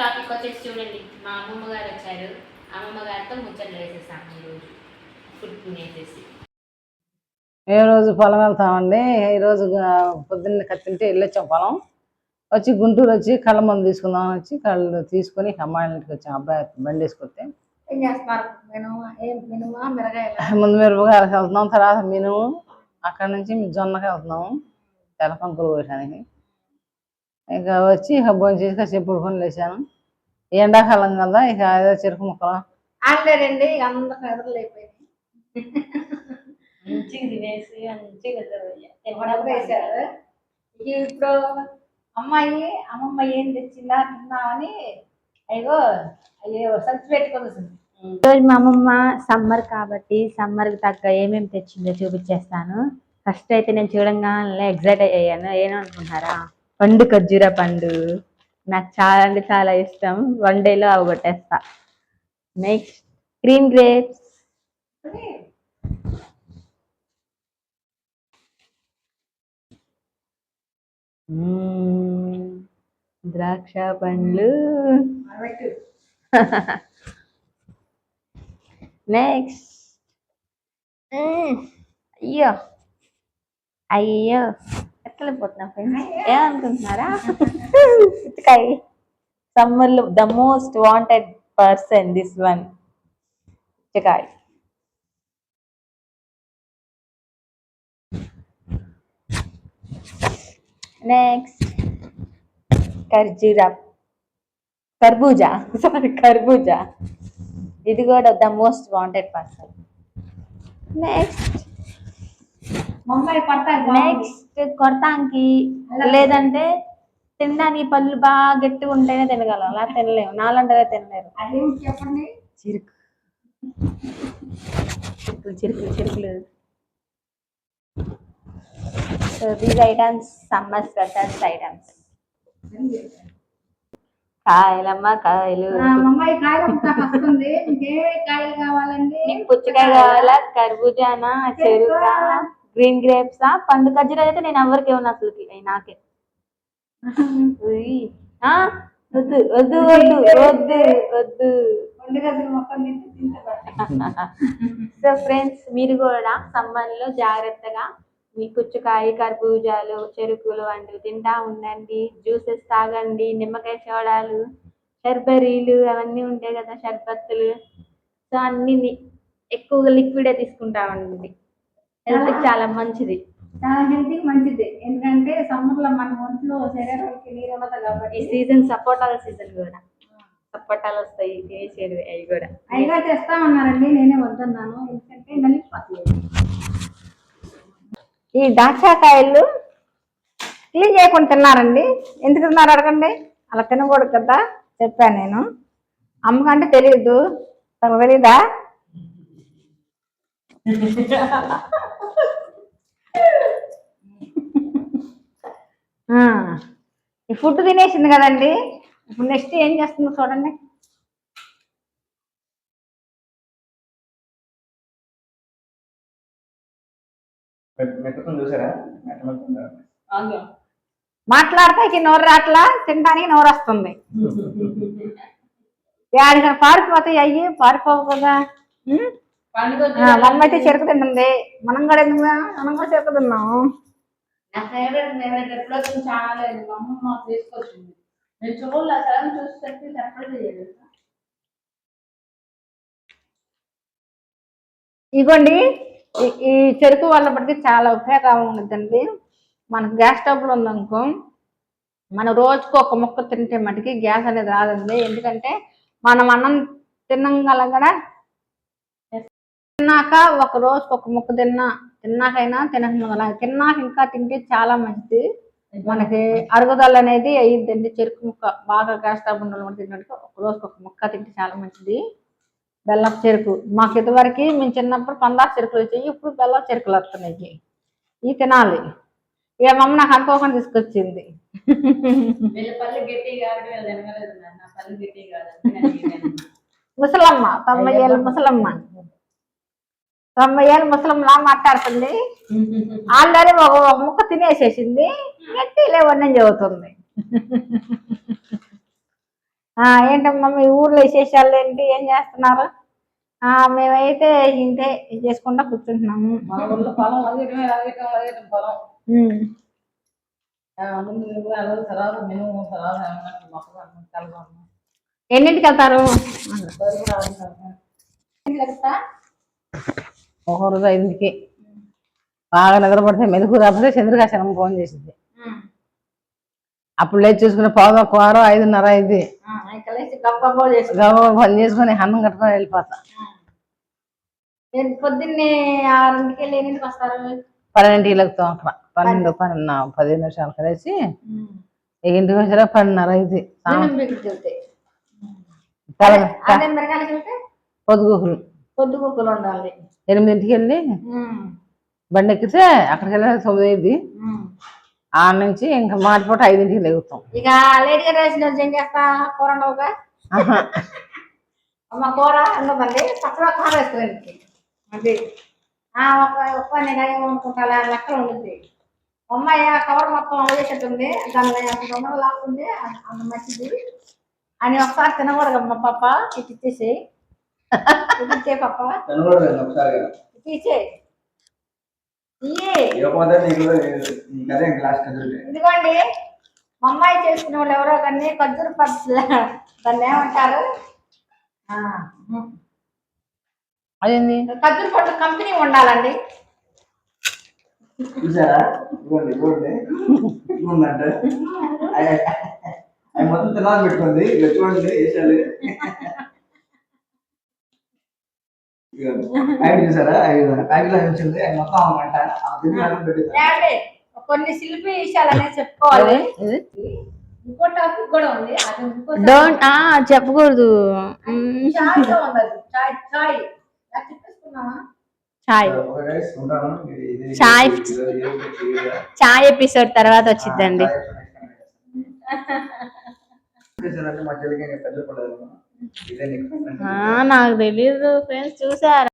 Topic వచ్చేసి చూడండి. మా అమ్మమ్మ గారు వచ్చారు. అమ్మమ్మ గారితో ముచ్చట్లు వేసేసాం ఈరోజు ఫుడ్ తినేసేసి. ఏ రోజు పొలం వెళ్తామండి. ఈ రోజు గా- పొద్దున్న కత్తింటే వెళ్ళొచ్చాం పొలం. వచ్చి గుంటూరు వచ్చి కళ్ళ మందు తీసుకుందాం అని వచ్చి కళ్ళు తీసుకొని అమ్మాయిల ఇంటికి వచ్చాం. అబ్బాయి బండి వేసుకొస్తే. ముందు మిరపకాయలకు వెళ్తున్నాం. తర్వాత మినుము. అక్కడ నుంచి జొన్నకి వెళ్తున్నాము తెలపంకులు కోయడానికి ఇక వచ్చి ఇక భోజనం చేసి కాసేపు పడుకొని లేచాను. ఎండాకాలం కదా ఇక ఏదో చెరుకు ముక్కలు. ఆడలేరండి అందరికి ఎదురులేకపోయింది మంచిగా తినేసి మంచిగా ఇక ఇప్పుడు అమ్మాయి అమ్మమ్మ ఏం తెచ్చిందా తిన్నామని అయ్యో అయ్యో సంచి పెట్టుకుంది ఈరోజు మా అమ్మమ్మ సమ్మర్ కాబట్టి సమ్మర్కి తగ్గ ఏమేమి తెచ్చిందో చూపించేస్తాను. ఫస్ట్ అయితే నేను చూడంగానే ఎగ్జైట్ అయ్యాను. ఏమనుకుంటున్నారా? పండు ఖర్జూర పండు. నాకు చాలా అంటే చాలా ఇష్టం. వన్ డేలో అవగొట్టేస్తా. నెక్స్ట్ గ్రీన్ గ్రేప్స్ ద్రాక్ష పండ్లు. నెక్స్ట్ hmm, అయ్యో. అయ్యో. వెళ్ళిపోతున్నా ఫ్రెండ్స్ ఏమనుకుంటున్నారా? ఇటుకాయ సమ్మర్లో the most wanted person this one పుచ్చకాయ నెక్స్ట్ ఖర్జూరా. కర్బూజా. సారీ కర్బూజా. ఇది కూడా the most wanted person next next కొడతానికి లేదంటే తినడానికి పళ్ళు బాగా గట్టిగా ఉంటేనే తినగలం. అలా తినలేము. నాలంటే తినలేరు. అదేం చెప్పండి? చిరుకు. చిరుకులు చిరుకులు చిరుకులు. So these items summer specials items కాయలమ్మ కాయలు. పుచ్చకాయ కావాలా? కర్బూజానా? చెరుకా? గ్రీన్ గ్రేప్సా పండు ఖర్జూర అయితే నేను ఎవరికి ఇవ్వను అసలుకి అయి నాకే? వద్దు వద్దు వద్దు వద్దు వద్దు. సో ఫ్రెండ్స్ మీరు కూడా సమ్మర్లో జాగ్రత్తగా మీ పుచ్చకాయ కర్బూజాలు చెరుకులు వంటివి తింటా ఉండండి. జ్యూసెస్ తాగండి. నిమ్మకాయ సోడాలు షర్బరీలు అవన్నీ ఉంటాయి కదా షర్బత్తులు. సో అన్ని ఎక్కువగా లిక్విడే తీసుకుంటా ఉండండి. హెల్త్ చాలా మంచిది. చాలా హెల్తీ మంచిది. ఎందుకంటే సమ్మర్లో మన ఒంట్లో శరీరానికి నీరు ఉండదు ఈ కాబట్టి సీజన్ సపోటాల సీజన్ కూడా. సపోటాలు వస్తాయి తినేసేది అవి కూడా. అయినా తెస్తామన్నారండి నేనే వద్దన్నాను. ఎందుకంటే నలిగిపోతుంది ఈ దాక్షాకాయలు క్లీన్ చేయకుండా తిన్నారండి. ఎందుకు తిన్నారు అడగండి. అలా తినకూడదు కదా చెప్పాను నేను. అమ్మకంటే తెలియదు ఆ, ఈ ఫుడ్ తినేసింది కదండి. ఇప్పుడు నెక్స్ట్ ఏం చేస్తుందో చూడండి. మాట్లాడతాకి నోరు రాట్లా తినడానికి నోరు వస్తుంది. యాడికైనా పారిపోతే అయ్యి పారిపోవు కదా. మా అమ్మ అయితే చెరుకు తింటుంది. మనం కూడా ఎందుకు? మనం కూడా చెరుకు తిన్నాము. నా ఫేవరెట్ ఫేవరెట్ ఎప్పుడో చాలా మా అమ్మమ్మ తీసుకొచ్చింది. నేను చూడలే అసలు ఇగోండి ఈ- చెరుకు వల్ల బట్టి చాలా ఉపయోగం ఉంటుందండి. మనకు గ్యాస్ స్టవ్లు ఉందనుకో మనం రోజుకు ఒక ముక్క తింటే మటుకి గ్యాస్ అనేది రాదండి. ఎందుకంటే మనం అన్నం తినంగల కూడా తిన్నాక ఒక రోజుకి ఒక ముక్క తిన్నా తిన్నాకైనా తినక ముందర తిన్నాక ఇంకా తింటే చాలా మంచిది. మనకి అరుగుదల అనేది అయ్యిద్దండి. చెరుకు ముక్క బాగా గ్యాస్ వాళ్ళు తిన్నట్టు ఒక రోజుకి ఒక ముక్క తింటే చాలా మంచిది. బెల్లం చెరుకు. మాకు ఇదివరకు మేము చిన్నప్పుడు పందారు చెరుకులు వచ్చాయి ఇప్పుడు బెల్లం చెరుకులు వస్తున్నాయి. ఇవి తినాలి. ఇక మమ్మ నాకు అనుకోకుండా తీసుకొచ్చింది. ముసలమ్మ తొంభై ఏళ్ళ ముసలమ్మ. తొంభై ఏళ్ళ ముసలమ్మలా మాట్లాడుతుంది. ఆల్రెడీ ఒక ముక్క తినేసేసింది. గట్టి లేవని చెబుతుంది ఆ, ఏంటమ్మా మీ ఊర్లో విశేషాలు ఏంటి? ఏం చేస్తున్నారు? మేమైతే ఇంతే చేసుకుంటా కూర్చుంటున్నాము. ఎన్నింటికి వెళ్తారు? ఒక రోజు ఐదింటికి. బాగా నిద్రపడితే మెలకు రాకపోతే చంద్రకాశనం ఫోన్ చేసింది. అప్పుడు లేచి చూసుకుని పోదాం కూర ఐదున్నర అయింది. చేసి గబగబా పని చేసుకుని అన్నం కట్టుకొని వెళ్ళిపోతా. పొద్దున్నే ఆరింటికి వెళ్ళి ఎన్నింటికి వస్తారు? పన్నెండింటికి లెగుతాం అక్కడ. పన్నెండు పన్నెండు. పది నిమిషాలు కలిసి ఇంటికి వచ్చారా పన్నెండున్నర అయింది. దినం పొద్దుగూకులు పొద్దుగుక్కులు ఉండాలి ఎనిమిదింటికి వెళ్ళి బండి ఎక్కితే అక్కడికి వెళ్ళి తొమ్మిది అయింది. ఆ నుంచి ఇంకా మాటిపోట ఐదింటికి లెగుతాం ఇక లేట్గా రాసిన రోజు ఏం చేస్తా? కూర ఉండవుగా. అమ్మ కూర ఉండదండి తక్కువ కూర వేసుకోండి అది ఒక్క నేను ఏమనుకుంటా లెక్కలు ఉంటుంది అమ్మాయి కవర్ మొత్తం దానిలో ఎంత దొంగలు లాక్కుంది అంత మంచిది. అని ఒకసారి తినకూడదమ్మ పాప. ఇచ్చేసి ఇచ్చే పాప? ఇదిగోండి మా అమ్మాయి చేసుకునే వాళ్ళు ఎవరో కానీ ఖర్జూర పట్ల దాన్ని ఏమంటారు? ఆ, అదేంది? ఖర్జూర పట్ల కంపెనీ ఉండాలండి. చూసారా? ఇవ్వండి ఇవ్వండి. అవి మొత్తం తినాలి పెట్టుకుంది. ఇక చూడండి వేసాలి చూసారా? ప్యాకెట్లో మొత్తం కొన్ని శిల్పి విషయాలనే చెప్పుకోవాలి? ఇంకో టాపిక్ కూడా ఉంది. అది ఇంకో డోంట్ ఆ చెప్పకూడదు. చాయ్ చాయ్ ఎపిసోడ్ తర్వాత వచ్చిందండి చేశారంటే మా చెల్లికి ఇంకా పెద్ద పడదు ఇదే నీకు నాకు తెలీదు ఫ్రెండ్స్ చూసారా?